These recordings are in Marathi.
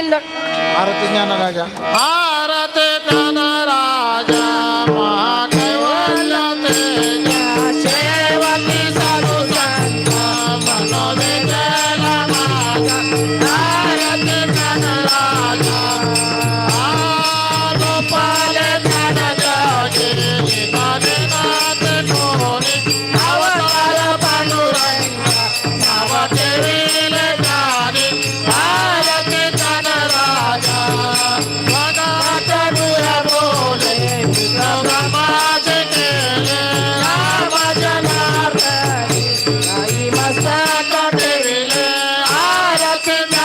येईल आरती ज्ञानराजा आरती ज्ञानराजा सेवती साधू संत What's in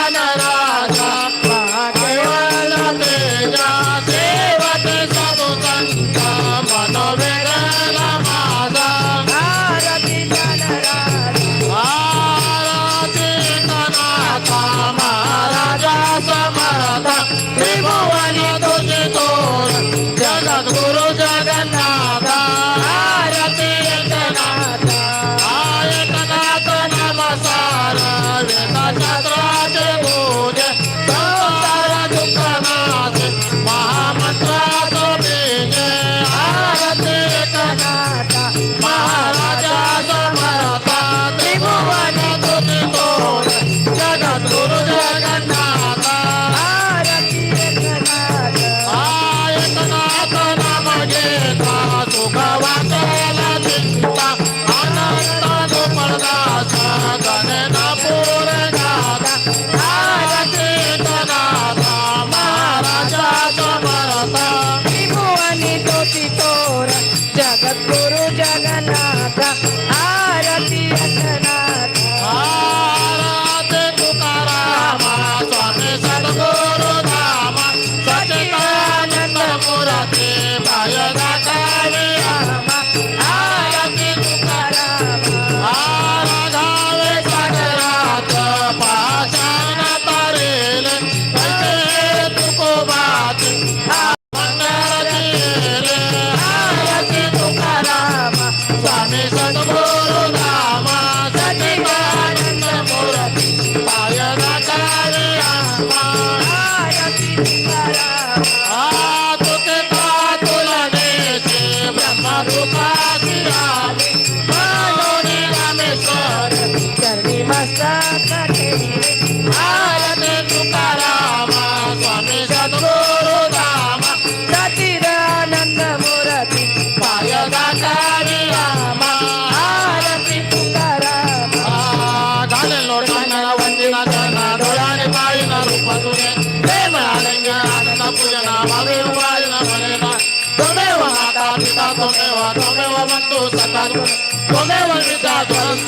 पिता पिता त्वमेव त्वमेव बन्धु सखा त्वमेव मिता द्वरं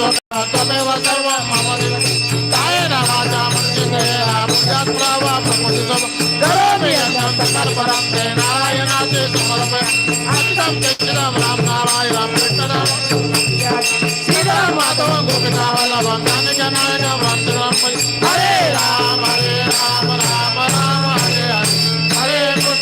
राम नारायणं कृष्णं श्रीरामाधव गोपिकावल्लभं ज्ञानजनायकं राम हरे राम राम राम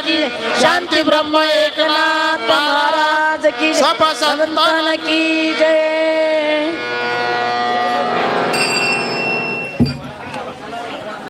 की शांती ब्रह्म एकनाथ महाराज की सपा संतान की जय.